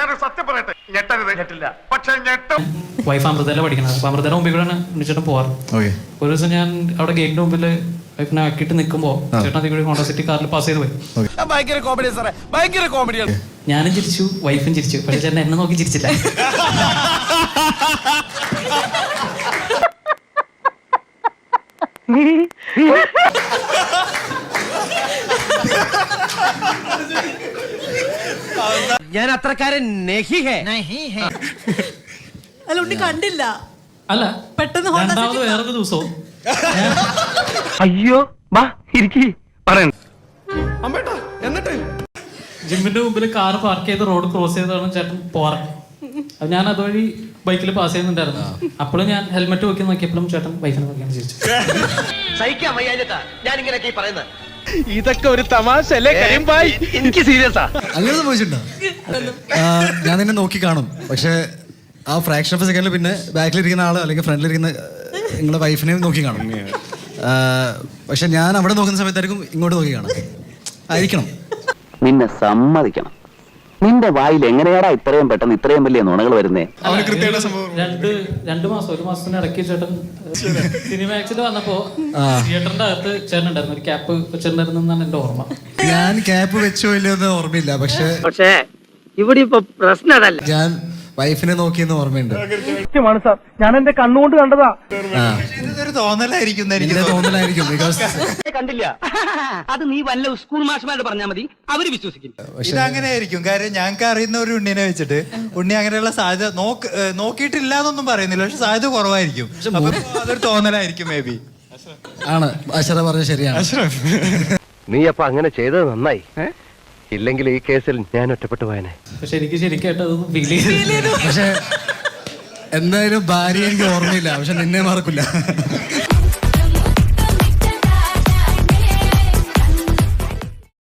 ഞാനൊരു സത്യം പറയട്ടെ? ഞെട്ടരുത്. ഞെട്ടില്ല. പക്ഷെ ഞെട്ടും. വൈഫ് അമൃതയിലെ പഠിക്കണത്. അപ്പൊ അമൃതയുടെ മുമ്പിൽ കൂടെയാണ് ഉണ്ണിച്ചേട്ടൻ പോവാറ്. ഓക്കെ. ഒരു ദിവസം ഞാൻ അവിടെ ഗേറ്റിന്റെ മുമ്പിൽ വൈഫിനെ ആക്കിയിട്ട് നിൽക്കുമ്പോൾ ചേട്ടൻ അതിൽ കൂടി ഹോണ്ട സിറ്റി കാറിൽ പാസ് ചെയ്ത് പോയി. ഭയങ്കര കോമഡി സാറേ ഭയങ്കര കോമഡിയാണ് ഞാനും ചിരിച്ചു വൈഫും ചിരിച്ചു. പക്ഷെ ചേട്ടൻ എന്നെ നോക്കി ചിരിച്ചില്ല. ഞാൻ അത്രക്കാരൻ നെഹി ഹേ. അല്ല ഉണ്ണി കണ്ടില്ല. അല്ല പെട്ടെന്ന് ഹോണ്ട രണ്ടാമത് വേറൊരു ദിവസവും. അയ്യോ വാ ഇരിക്കി പറയണ്ട എന്നിട്ട്? ജിമ്മിന്റെ മുമ്പിൽ കാർ പാർക്ക് ചെയ്ത് റോഡ് ക്രോസ് ചെയ്താണ് ചേട്ടൻ അപ്പൊ ഞാൻ അതുവഴി ബൈക്കിൽ പാസ് ചെയ്യുന്നുണ്ടായിരുന്നു. അപ്പോഴും ഞാൻ ഹെൽമെറ്റ് വെക്കി നോക്കിയപ്പോഴും ചേട്ടൻ ബൈക്കിൽ നോക്കിയാണ് ചിരിച്ചു സഹിക്കാൻ വയ്യാഞ്ഞിട്ടാ ഞാൻ ഇങ്ങനെയൊക്കെ പറയുന്നത്. ഇതൊക്കെ ഒരു തമാശ അല്ലേ കരിമ്പായി. എനിക്ക് സീരിയസാ. അങ്ങനെ സംഭവിച്ചിട്ടുണ്ടോ ഞാൻ നിന്നെ നോക്കി കാണും. പക്ഷെ ആ ഫ്രാക്ഷൻ ഓഫ് സെക്കൻഡിൽ പിന്നെ ബാക്കിലിരിക്കുന്ന ആൾ അല്ലെങ്കിൽ ഫ്രണ്ടിലിരിക്കുന്ന നിങ്ങളുടെ വൈഫിനെയും നോക്കി കാണും. പക്ഷെ ഞാൻ അവിടെ നോക്കുന്ന സമയത്തായിരിക്കും ഇങ്ങോട്ട് നോക്കി കാണാം. ആയിരിക്കണം. നിന്നെ സമ്മതിക്കണം. നിന്റെ വായിൽ എങ്ങനെയാടാ ഇത്രയും പെട്ടെന്ന് ഇത്രയും വലിയ നുണകൾ വരുന്നേ? രണ്ട് രണ്ട് മാസം ഒരു മാസത്തിന് ഇടയ്ക്ക് ചേട്ടൻ സിനിമ ആക്സിൽ വന്നപ്പോ തിയേറ്ററിന്റെ അകത്ത് ചേട്ടൻ ഉണ്ടായിരുന്നു ഒരു ക്യാപ്പ് വെച്ചിട്ടുണ്ടായിരുന്നു എന്നാണ് എന്റെ ഓർമ്മ. ഞാൻ ക്യാപ്പ് വെച്ചോ ഇല്ലയോ എന്ന് ഓർമ്മയില്ല പക്ഷെ പക്ഷേ ഇവിടെ ഇപ്പൊ പ്രശ്നം അതല്ല. ഞാൻ വൈഫിനെ നോക്കിയെന്ന് ഓർമ്മയുണ്ട്. സത്യമാണ് സാർ. ഞാൻ എന്റെ കണ്ണുകൊണ്ട് കണ്ടതാ. ആ. ഇതൊരു തോന്നലായിരിക്കും എന്റെ തോന്നലായിരിക്കും ബിക്കോസ് കണ്ടില്ല. അത് നീ വല്ല സ്കൂൾ മാഷ്മാരോട് പറഞ്ഞാൽ മതി. അവർ വിശ്വസിക്കും. ഇതങ്ങനെ അങ്ങനെ ആയിരിക്കും. കാര്യം ഞങ്ങൾക്ക് അറിയുന്ന ഒരു ഉണ്ണിനെ വെച്ചിട്ട് ഉണ്ണി അങ്ങനെയുള്ള സാധ്യത നോക്ക് ഏഹ് നോക്കിയിട്ടില്ല എന്നൊന്നും പറയുന്നില്ല. പക്ഷെ സാധ്യത കുറവായിരിക്കും. അപ്പൊ അതൊരു തോന്നലായിരിക്കും മേ ബി ആണ്. അശ്വത പറഞ്ഞ ശരിയാണ്. നീ അപ്പൊ അങ്ങനെ ചെയ്തത് നന്നായി. ഇല്ലെങ്കിൽ ഈ കേസിൽ ഞാൻ ഒറ്റപ്പെട്ടു പോയനെ. പക്ഷെ എനിക്ക് ശരിക്കായിട്ട് അതൊന്നും ഫീൽ ചെയ്തു. പക്ഷെ എന്തായാലും ഭാര്യ എനിക്ക് ഓർമ്മയില്ല. പക്ഷെ നിന്നെ മറക്കില്ല.